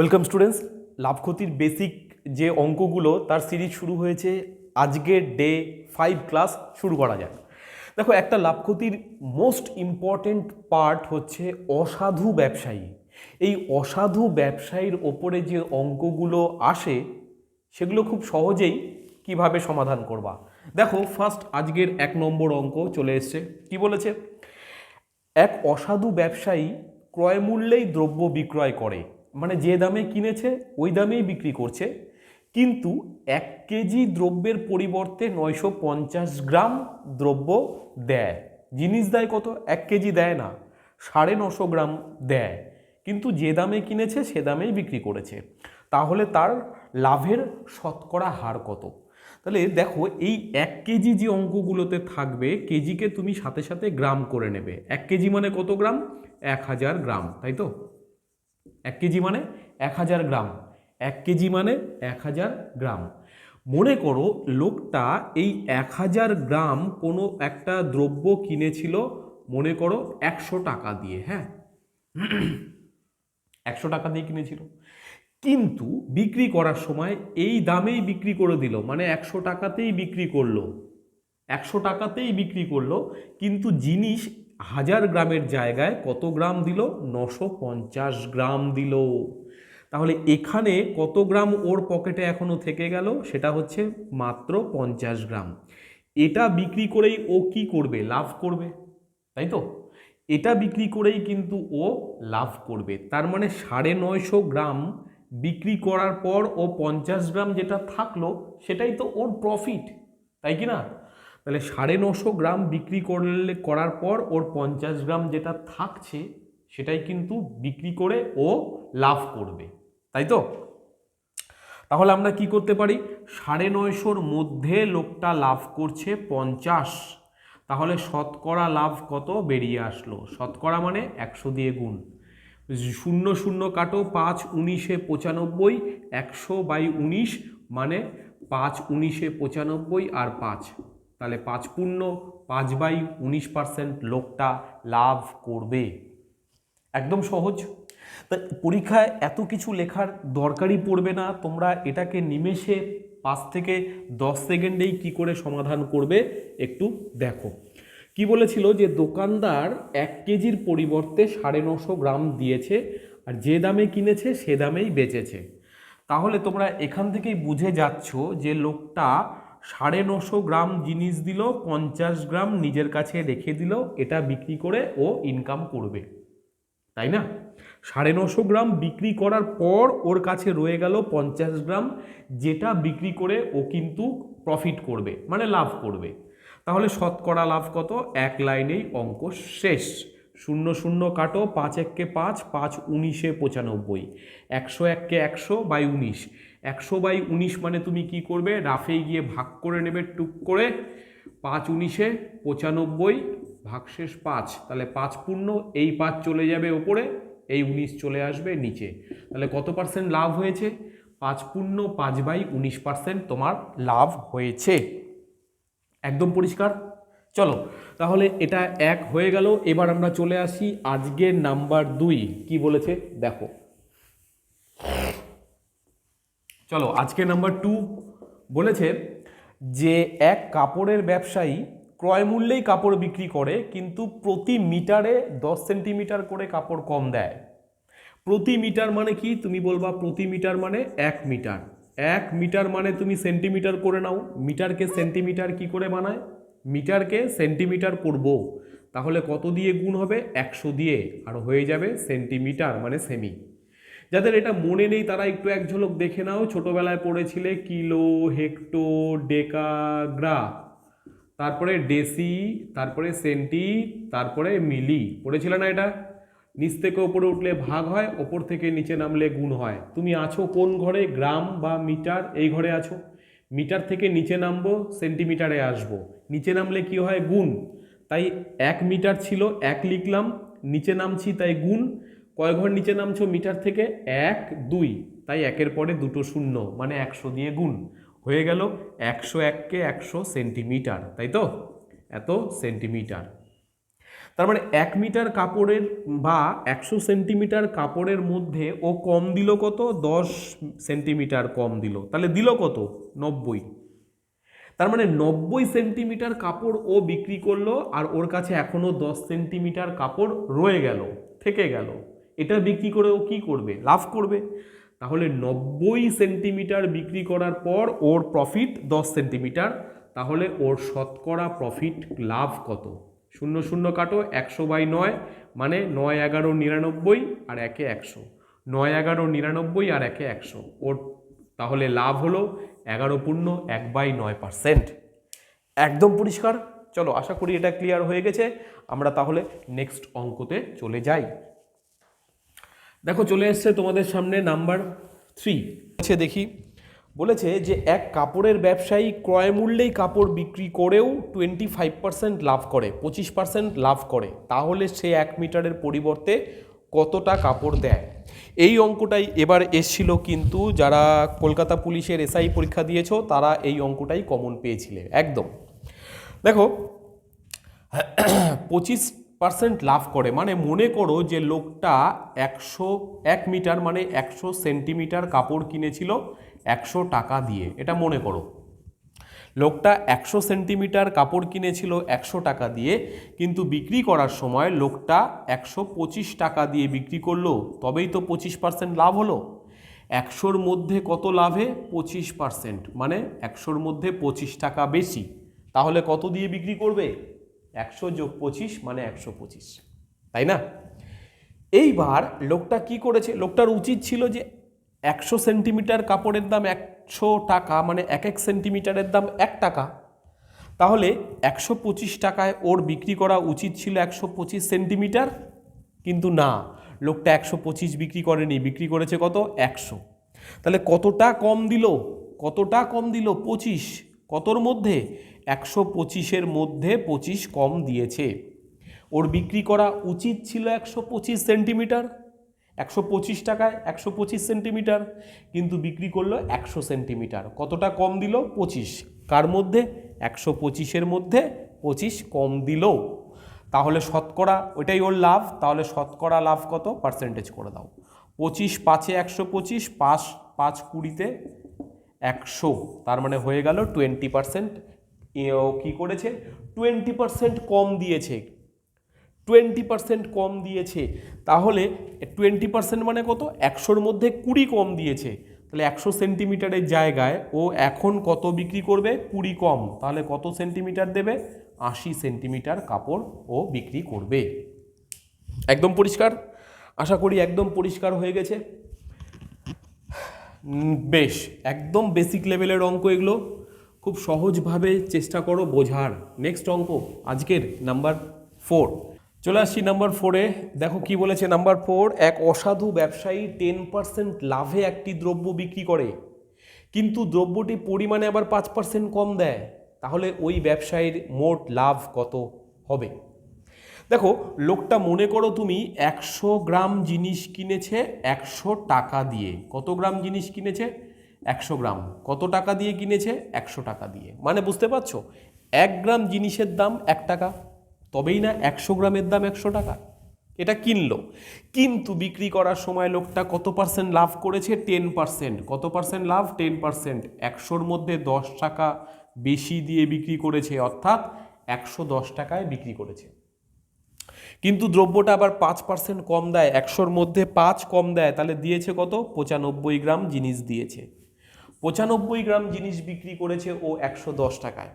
Welcome students লাভ ক্ষতির basic যে অঙ্কগুলো, তার সিরিজ শুরু হয়েছে আজকের ডে ফাইভ ক্লাস শুরু করা যাক। দেখো, একটা লাভ ক্ষতির মোস্ট ইম্পর্টেন্ট পার্ট হচ্ছে অসাধু ব্যবসায়ী। এই অসাধু ব্যবসায়ীর ওপরে যে অঙ্কগুলো আসে, সেগুলো খুব সহজেই কীভাবে সমাধান করবা? দেখো ফার্স্ট আজকের এক নম্বর অঙ্ক চলে এসছে। কি বলেছে? এক অসাধু ব্যবসায়ী ক্রয় মূল্যেই দ্রব্য বিক্রয় করে। মানে যে দামে কিনেছে, ওই দামেই বিক্রি করছে। কিন্তু এক কেজি দ্রব্যের পরিবর্তে নয়শো পঞ্চাশ গ্রাম দ্রব্য দেয়। জিনিস দেয় কত? এক কেজি দেয় না, সাড়ে নশো গ্রাম দেয়। কিন্তু যে দামে কিনেছে, সে দামেই বিক্রি করেছে। তাহলে তার লাভের শতকরা হার কত? তাহলে দেখো, এই এক কেজি যে অঙ্কগুলোতে থাকবে, কেজিকে তুমি সাথে সাথে গ্রাম করে নেবে। এক কেজি মানে কত গ্রাম? এক হাজার গ্রাম, তাই তো? এক কেজি মানে এক হাজার গ্রাম। এক কেজি মানে এক হাজার গ্রাম। মনে করো লোকটা এই এক হাজার গ্রাম কোনো একটা দ্রব্য কিনেছিল, মনে করো একশো টাকা দিয়ে হ্যাঁ? একশো টাকা দিয়ে কিনেছিল। কিন্তু বিক্রি করার সময় এই দামেই বিক্রি করে দিল মানে একশো টাকাতেই বিক্রি করল। একশো টাকাতেই বিক্রি করল, কিন্তু জিনিস হাজার গ্রামের জায়গায় কত গ্রাম দিল? নশো পঞ্চাশ গ্রাম দিল। তাহলে এখানে কত গ্রাম ওর পকেটে এখনও থেকে গেল? সেটা হচ্ছে মাত্র পঞ্চাশ গ্রাম। এটা বিক্রি করেই ও কি করবে? লাভ করবে, তাই তো? এটা বিক্রি করেই কিন্তু ও লাভ করবে। তার মানে সাড়ে নয়শো গ্রাম বিক্রি করার পর ও পঞ্চাশ গ্রাম যেটা থাকল, সেটাই তো ওর প্রফিট তাই কি না? তাহলে সাড়ে নশো গ্রাম বিক্রি করলে, করার পর ওর পঞ্চাশ গ্রাম যেটা থাকছে, সেটাই কিন্তু বিক্রি করে ও লাভ করবে। তাই তো? তাহলে আমরা কি করতে পারি? সাড়ে নয়শোর মধ্যে লোকটা লাভ করছে পঞ্চাশ। তাহলে শতকরা লাভ কত? বেরিয়ে আসলো। শতকরা মানে একশো দিয়ে গুণ। শূন্য শূন্য কাটো, পাঁচ উনিশে পঁচানব্বই, একশো বাই উনিশ মানে পাঁচ উনিশে পঁচানব্বই আর পাঁচ। তাহলে পাঁচ পূর্ণ, পাঁচ বাই উনিশ পার্সেন্ট লোকটা লাভ করবে। একদম সহজ। তা পরীক্ষায় এত কিছু লেখার দরকারই পড়বে না। তোমরা এটাকে নিমেষে পাঁচ থেকে দশ সেকেন্ডেই কি করে সমাধান করবে একটু দেখো। কি বলেছিল যে, দোকানদার এক কেজির পরিবর্তে সাড়ে নশো গ্রাম দিয়েছে আর যে দামে কিনেছে সে দামেই বেচেছে। তাহলে তোমরা এখান থেকেই বুঝে যাচ্ছ যে লোকটা সাড়ে নশো গ্রাম জিনিস দিল, পঞ্চাশ গ্রাম নিজের কাছে রেখে দিল, এটা বিক্রি করে ও ইনকাম করবে। তাই না? সাড়ে নশো গ্রাম বিক্রি করার পর ওর কাছে রয়ে গেল পঞ্চাশ গ্রাম, যেটা বিক্রি করে ও কিন্তু প্রফিট করবে মানে লাভ করবে। তাহলে শতকরা লাভ কত? এক লাইনেই অঙ্ক শেষ। শূন্য শূন্য কাটো, পাঁচ এককে পাঁচ পাঁচ উনিশে পঁচানব্বই। একশো এককে একশো বাই উনিশ। একশো বাই উনিশ মানে তুমি কি করবে? রাফে গিয়ে ভাগ করে নেবে, টুক করে। পাঁচ উনিশে পঁচানব্বই ভাগশেষ পাঁচ। তাহলে পাঁচ পূর্ণ, এই পাঁচ চলে যাবে ওপরে, এই উনিশ চলে আসবে নিচে। তাহলে কত পার্সেন্ট লাভ হয়েছে? পাঁচ পূর্ণ, পাঁচ বাই উনিশ পার্সেন্ট তোমার লাভ হয়েছে। একদম পরিষ্কার? চলো, তাহলে এটা এক হয়ে গেল। এবার আমরা চলে আসি আজকের নাম্বার দুই। কি বলেছে? দেখো। চলো, আজকে নাম্বার টু বলেছে যে এক কাপড়ের ব্যবসায়ী ক্রয় মূল্যেই কাপড় বিক্রি করে, কিন্তু প্রতি মিটারে দশ সেন্টিমিটার করে কাপড় কম দেয়। প্রতি মিটার মানে কি? তুমি বলবা প্রতি মিটার মানে এক মিটার। এক মিটার মানে তুমি সেন্টিমিটার করে নাও। মিটারকে সেন্টিমিটার কি করে বানায়? মিটারকে সেন্টিমিটার করব। তাহলে কত দিয়ে গুণ হবে? একশো দিয়ে। আর হয়ে যাবে সেন্টিমিটার মানে সেমি। যাদের এটা মনে নেই, তারা একটু এক ঝলক দেখে নাও। ছোটবেলায় পড়েছিলে কিলো, হেক্টো, ডেকাগ্রা, তারপরে ডেসি, তারপরে সেন্টি, তারপরে মিলি। পড়েছিলে না এটা? নিচ থেকে ওপরে উঠলে ভাগ হয়, ওপর থেকে নিচে নামলে গুণ হয়। তুমি আছো কোন ঘরে, গ্রাম বা মিটার? এই ঘরে আছো। মিটার থেকে নিচে নামবো, সেন্টিমিটারে আসব। নিচে নামলে কি হয়? গুণ। তাই এক মিটার ছিল, এক লিখলাম, নিচে নামছি, তাই গুণ। কয় ঘর নিচে নামছো মিটার থেকে? এক, দুই। তাই একের পরে দুটো শূন্য মানে একশো দিয়ে গুণ। হয়ে গেল একশো এককে একশো সেন্টিমিটার, তাই তো? এত সেন্টিমিটার। তার মানে এক মিটার কাপড়ের বা একশো সেন্টিমিটার কাপড়ের মধ্যে ও কম দিল কত? দশ সেন্টিমিটার কম দিল। তাহলে দিল কত? নব্বই। তার মানে নব্বই সেন্টিমিটার কাপড় ও বিক্রি করল, আর ওর কাছে এখনও দশ সেন্টিমিটার কাপড় রয়ে গেল, থেকে গেল। এটা বিক্রি করে ও কি করবে? লাভ করবে। তাহলে নব্বই সেন্টিমিটার বিক্রি করার পর ওর প্রফিট দশ সেন্টিমিটার। তাহলে ওর শতকরা প্রফিট লাভ কত? শূন্য শূন্য কাটো, একশো বাই নয় মানে নয় এগারো নিরানব্বই আর একে একশো। নয় এগারো নিরানব্বই আর একে একশো। ওর তাহলে লাভ হলো এগারো পূর্ণ এক বাই নয় পার্সেন্ট। একদম পরিষ্কার? চলো, আশা করি এটা ক্লিয়ার হয়ে গেছে। আমরা তাহলে নেক্সট অঙ্কতে চলে যাই। দেখো, চলে এসছে তোমাদের সামনে নাম্বার থ্রি। আছে দেখি। বলেছে যে, এক কাপড়ের ব্যবসায়ী ক্রয় মূল্যেই কাপড় বিক্রি করেও টোয়েন্টি ফাইভ পার্সেন্ট লাভ করে, পঁচিশ পার্সেন্ট লাভ করে। তাহলে সে এক মিটারের পরিবর্তে কতটা কাপড় দেয়? এই অঙ্কটাই এবার এসছিল কিন্তু যারা কলকাতা পুলিশের এসআই পরীক্ষা দিয়েছ, তারা এই অঙ্কটাই কমন পেয়েছিলে। একদম। দেখো, পঁচিশ পার্সেন্ট লাভ করে। মানে মনে করো যে লোকটা একশো, এক মিটার মানে একশো সেন্টিমিটার কাপড় কিনেছিল একশো টাকা দিয়ে। এটা মনে করো। লোকটা একশো সেন্টিমিটার কাপড় কিনেছিল একশো টাকা দিয়ে, কিন্তু বিক্রি করার সময় লোকটা একশো পঁচিশ টাকা দিয়ে বিক্রি করল, তবেই তো পঁচিশ পার্সেন্ট লাভ হলো। একশোর মধ্যে কত লাভে? পঁচিশ পার্সেন্ট মানে একশোর মধ্যে পঁচিশ টাকা বেশি। তাহলে কত দিয়ে বিক্রি করবে? একশো যোগ পঁচিশ মানে একশো পঁচিশ। তাই না? এইবার লোকটা কি করেছে? লোকটার উচিত ছিল যে একশো সেন্টিমিটার কাপড়ের দাম একশো টাকা মানে এক এক সেন্টিমিটারের দাম এক টাকা। তাহলে একশো পঁচিশ টাকায় ওর বিক্রি করা উচিত ছিল একশো পঁচিশ সেন্টিমিটার, কিন্তু না, লোকটা একশো পঁচিশ বিক্রি করেনি। বিক্রি করেছে কত? একশো। তাহলে কতটা কম দিল? কতটা কম দিল? পঁচিশ। কতর মধ্যে? একশো পঁচিশের মধ্যে পঁচিশ কম দিয়েছে। ওর বিক্রি করা উচিত ছিল একশো পঁচিশ সেন্টিমিটার। একশো পঁচিশ টাকায় একশো পঁচিশ সেন্টিমিটার, কিন্তু বিক্রি করল একশো সেন্টিমিটার। কতটা কম দিল? পঁচিশ। কার মধ্যে? একশো পঁচিশের মধ্যে পঁচিশ কম দিল। তাহলে শতকরা, ওইটাই ওর লাভ। তাহলে শতকরা লাভ কত? পার্সেন্টেজ করে দাও। পঁচিশ পাঁচে একশো পঁচিশ, পাঁচ পাঁচ কুড়িতে একশো। তার মানে হয়ে গেল টোয়েন্টি পার্সেন্ট। কী করেছে? টোয়েন্টি পার্সেন্ট কম দিয়েছে। টোয়েন্টি পার্সেন্ট কম দিয়েছে। তাহলে টোয়েন্টি পার্সেন্ট মানে কত? একশোর মধ্যে কুড়ি কম দিয়েছে। তাহলে একশো সেন্টিমিটারের জায়গায় ও এখন কত বিক্রি করবে? কুড়ি কম। তাহলে কত সেন্টিমিটার দেবে? আশি সেন্টিমিটার কাপড় ও বিক্রি করবে। একদম পরিষ্কার? আশা করি একদম পরিষ্কার হয়ে গেছে। বেশ, একদম বেসিক লেভেলের অঙ্ক এগুলো। খুব সহজভাবে চেষ্টা করো বোঝার। নেক্সট অঙ্ক, আজকের নাম্বার ফোর চলে আসছি নাম্বার ফোরে দেখো কি বলেছে নাম্বার ফোর এক অসাধু ব্যবসায়ী টেন পার্সেন্ট লাভে একটি দ্রব্য বিক্রি করে। কিন্তু দ্রব্যটি পরিমাণে আবার পাঁচ পার্সেন্ট কম দেয়। তাহলে ওই ব্যবসায়ীর মোট লাভ কত হবে? দেখো, লোকটা মনে করো তুমি একশো গ্রাম জিনিস কিনেছে একশো টাকা দিয়ে। কত গ্রাম জিনিস কিনেছে? একশো গ্রাম। কত টাকা দিয়ে কিনেছে? একশো টাকা দিয়ে। মানে বুঝতে পারছ? এক গ্রাম জিনিসের দাম এক টাকা। তবেই না একশো গ্রামের দাম একশো টাকা। এটা কিনলো। কিন্তু বিক্রি করার সময় লোকটা কত পার্সেন্ট লাভ করেছে? টেন পার্সেন্ট কত পার্সেন্ট লাভ? টেন পার্সেন্ট একশোর মধ্যে দশ টাকা বেশি দিয়ে বিক্রি করেছে। অর্থাৎ একশো দশ টাকায় বিক্রি করেছে। কিন্তু দ্রব্যটা আবার পাঁচ পার্সেন্ট কম দেয়, একশোর মধ্যে পাঁচ কম দেয়, তাহলে দিয়েছে কত? পঁচানব্বই গ্রাম জিনিস দিয়েছে। পঁচানব্বই গ্রাম জিনিস বিক্রি করেছে ও একশো দশ টাকায়।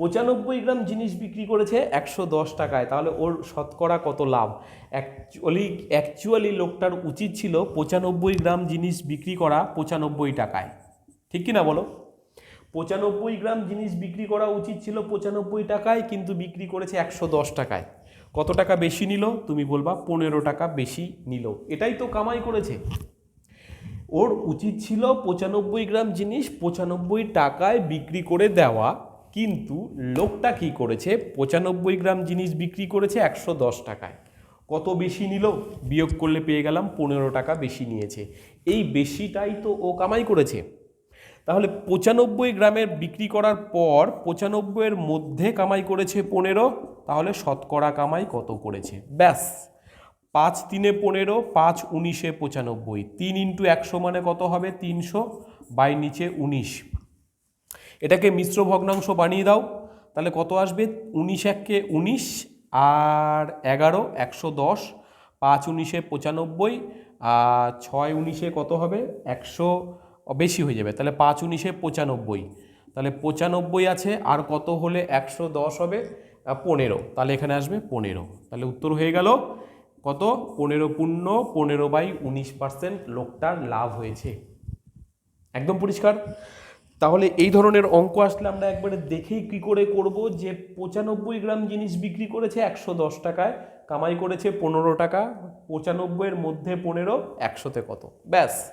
পঁচানব্বই গ্রাম জিনিস বিক্রি করেছে একশো দশ টাকায়, তাহলে ওর শতকরা কত লাভ? অ্যাকচুয়ালি অ্যাকচুয়ালি লোকটার উচিত ছিল পঁচানব্বই গ্রাম জিনিস বিক্রি করা পঁচানব্বই টাকায়। ঠিক কি না বলো? পঁচানব্বই গ্রাম জিনিস বিক্রি করা উচিত ছিল পঁচানব্বই টাকায়, কিন্তু বিক্রি করেছে একশো দশ টাকায়। কত টাকা বেশি নিল? তুমি বলবা পনেরো টাকা বেশি নিল। এটাই তো কামাই করেছে। ওর উচিত ছিল পঁচানব্বই গ্রাম জিনিস পঁচানব্বই টাকায় বিক্রি করে দেওয়া, কিন্তু লোকটা কি করেছে? পঁচানব্বই গ্রাম জিনিস বিক্রি করেছে একশো দশ টাকায়। কত বেশি নিল? বিয়োগ করলে পেয়ে গেলাম পনেরো টাকা বেশি নিয়েছে। এই বেশিটাই তো ও কামাই করেছে। তাহলে পঁচানব্বই গ্রামের বিক্রি করার পর পঁচানব্বইয়ের মধ্যে কামাই করেছে পনেরো, তাহলে শতকরা কামাই কত করেছে? ব্যাস, পাঁচ তিনে পনেরো, পাঁচ উনিশে পঁচানব্বই। তিন ইন্টু একশো মানে কত হবে? তিনশো, বাই নিচে উনিশ। এটাকে মিশ্র ভগ্নাংশ বানিয়ে দাও, তাহলে কত আসবে? উনিশ এককে উনিশ আর এগারো, একশো দশ। পাঁচ উনিশে পঁচানব্বই, আর ছয় উনিশে কত হবে? একশো বেশি হয়ে যাবে। তাহলে পাঁচ উনিশে পঁচানব্বই। তাহলে পঁচানব্বই আছে, আর কত হলে একশো দশ হবে? পনেরো। তাহলে এখানে আসবে পনেরো। তাহলে উত্তর হয়ে গেল, কত? পনেরো পূর্ণ, পনেরো বাই উনিশ পার্সেন্ট লোকটার লাভ হয়েছে। একদম পরিষ্কার? তাহলে এই ধরনের অঙ্ক আসলে আমরা একবারে দেখেই কি করে করব, যে পঁচানব্বই গ্রাম জিনিস বিক্রি করেছে একশো দশ টাকায়, কামাই করেছে পনেরো টাকা, পঁচানব্বইয়ের মধ্যে পনেরো, একশোতে কত? ব্যাস,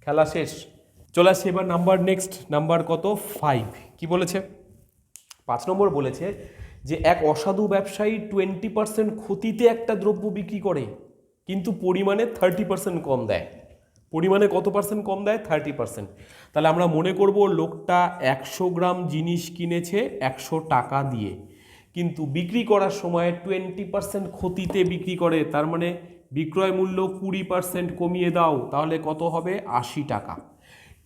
খেলা শেষ। চলে আসছে এবার নাম্বার নেক্সট নাম্বার কত? ফাইভ কি বলেছে? পাঁচ নম্বর বলেছে যে এক অসাধু ব্যবসায়ী টোয়েন্টি পার্সেন্ট ক্ষতিতে একটা দ্রব্য বিক্রি করে, কিন্তু পরিমাণে থার্টি পার্সেন্ট কম দেয়। পরিমাণে কত পার্সেন্ট কম দেয়? থার্টি পার্সেন্ট তাহলে আমরা মনে করব লোকটা একশো গ্রাম জিনিস কিনেছে, একশো টাকা দিয়ে। কিন্তু বিক্রি করার সময় টোয়েন্টি পার্সেন্ট ক্ষতিতে বিক্রি করে, তার মানে বিক্রয় মূল্য কুড়ি পার্সেন্ট কমিয়ে দাও, তাহলে কত হবে? আশি টাকা।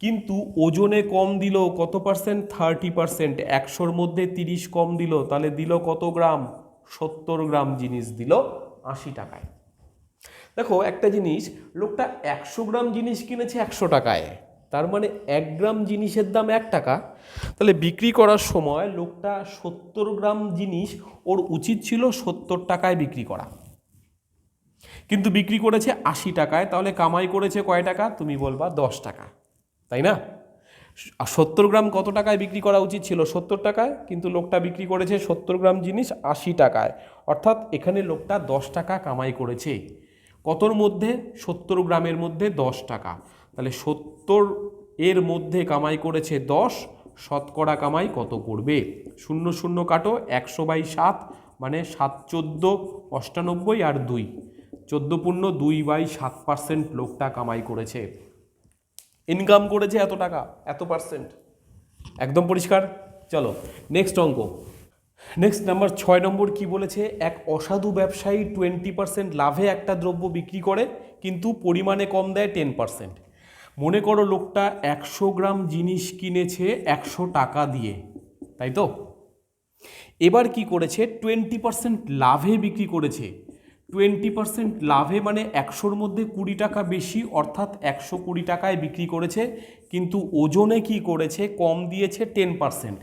কিন্তু ওজনে কম দিল কত পার্সেন্ট? Thirty percent. একশোর মধ্যে তিরিশ কম দিল, তাহলে দিল কত গ্রাম? সত্তর গ্রাম জিনিস দিল আশি টাকায়। দেখো, একটা জিনিস, লোকটা একশো গ্রাম জিনিস কিনেছে একশো টাকায়, তার মানে এক গ্রাম জিনিসের দাম এক টাকা। তাহলে বিক্রি করার সময় লোকটা সত্তর গ্রাম জিনিস, ওর উচিত ছিল সত্তর টাকায় বিক্রি করা। কিন্তু বিক্রি করেছে আশি টাকায়, তাহলে কামাই করেছে কয় টাকা? তুমি বলবা দশ টাকা। তাই না? সত্তর গ্রাম কত টাকায় বিক্রি করা উচিত ছিল? সত্তর টাকায়, কিন্তু লোকটা বিক্রি করেছে সত্তর গ্রাম জিনিস আশি টাকায়। অর্থাৎ এখানে লোকটা দশ টাকা কামাই করেছে। কতর মধ্যে? সত্তর গ্রামের মধ্যে দশ টাকা। তাহলে সত্তর এর মধ্যে কামাই করেছে দশ, শতকরা কামাই কত করবে? শূন্য শূন্য কাটো একশো বাই সাত মানে সাত চোদ্দ, অষ্টানব্বই আর দুই। চোদ্দ পূর্ণ দুই বাই সাত পার্সেন্ট লোকটা কামাই করেছে। ইনকাম করেছে এত টাকা, এত পার্সেন্ট একদম পরিষ্কার? চলো নেক্সট অঙ্ক। নেক্সট নাম্বার ছয় নম্বর কি বলেছে? এক অসাধু ব্যবসায়ী টোয়েন্টি পার্সেন্ট লাভে একটা দ্রব্য বিক্রি করে, কিন্তু পরিমাণে কম দেয় টেন পার্সেন্ট মনে করো লোকটা একশো গ্রাম জিনিস কিনেছে একশো টাকা দিয়ে, তাই তো? এবার কি করেছে? টোয়েন্টি পার্সেন্ট লাভে বিক্রি করেছে। টোয়েন্টি পার্সেন্ট লাভে মানে একশোর মধ্যে কুড়ি টাকা বেশি, অর্থাৎ একশো কুড়ি টাকায় বিক্রি করেছে, কিন্তু ওজনে কি করেছে? কম দিয়েছে টেন পার্সেন্ট।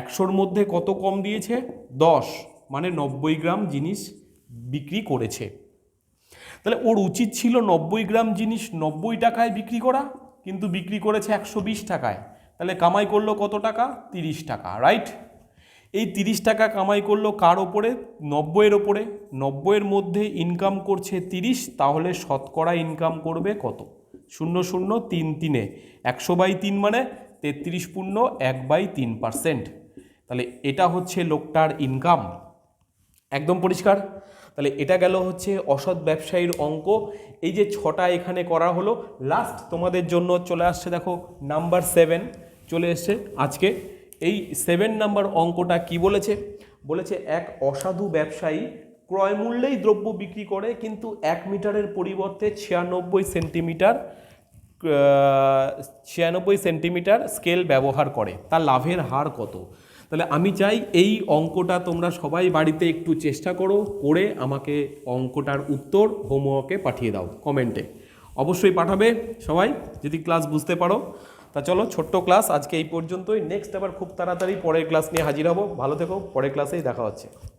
একশোর মধ্যে কত কম দিয়েছে? দশ মানে নব্বই গ্রাম জিনিস বিক্রি করেছে। তাহলে ওর উচিত ছিল নব্বই গ্রাম জিনিস নব্বই টাকায় বিক্রি করা, কিন্তু বিক্রি করেছে একশো বিশ টাকায়। তাহলে কামাই করল কত টাকা? তিরিশ টাকা রাইট এই তিরিশ টাকা কামাই করল কার ওপরে? নব্বইয়ের ওপরে। নব্বইয়ের মধ্যে ইনকাম করছে তিরিশ, তাহলে শতকরা ইনকাম করবে কত? শূন্য শূন্য তিন তিনে। একশো বাই তিন মানে তেত্রিশ পূর্ণ এক বাই তিন পার্সেন্ট তাহলে এটা হচ্ছে লোকটার ইনকাম একদম পরিষ্কার? তাহলে এটা গেল হচ্ছে অসৎ ব্যবসায়ীর অঙ্ক। এই যে ছটা এখানে করা হলো লাস্ট তোমাদের জন্য চলে আসছে দেখো নাম্বার সেভেন চলে এসছে আজকে এই সেভেন নাম্বার অঙ্কটা কি বলেছে? বলেছে এক অসাধু ব্যবসায়ী ক্রয় মূল্যেই দ্রব্য বিক্রি করে, কিন্তু এক মিটারের পরিবর্তে ছিয়ানব্বই সেন্টিমিটার ছিয়ানব্বই সেন্টিমিটার স্কেল ব্যবহার করে। তার লাভের হার কত? তাহলে আমি চাই এই অঙ্কটা তোমরা সবাই বাড়িতে একটু চেষ্টা করো, করে আমাকে অঙ্কটার উত্তর হোমওয়ার্কে পাঠিয়ে দাও কমেন্টে অবশ্যই পাঠাবে সবাই, যদি ক্লাস বুঝতে পারো। তা চলো, ছোট্ট ক্লাস। আজকে এই পর্যন্তই। নেক্সট আবার খুব তাড়াতাড়ি পরের ক্লাস নিয়ে হাজির হব। ভালো থেকো। পরের ক্লাসেই দেখা হচ্ছে।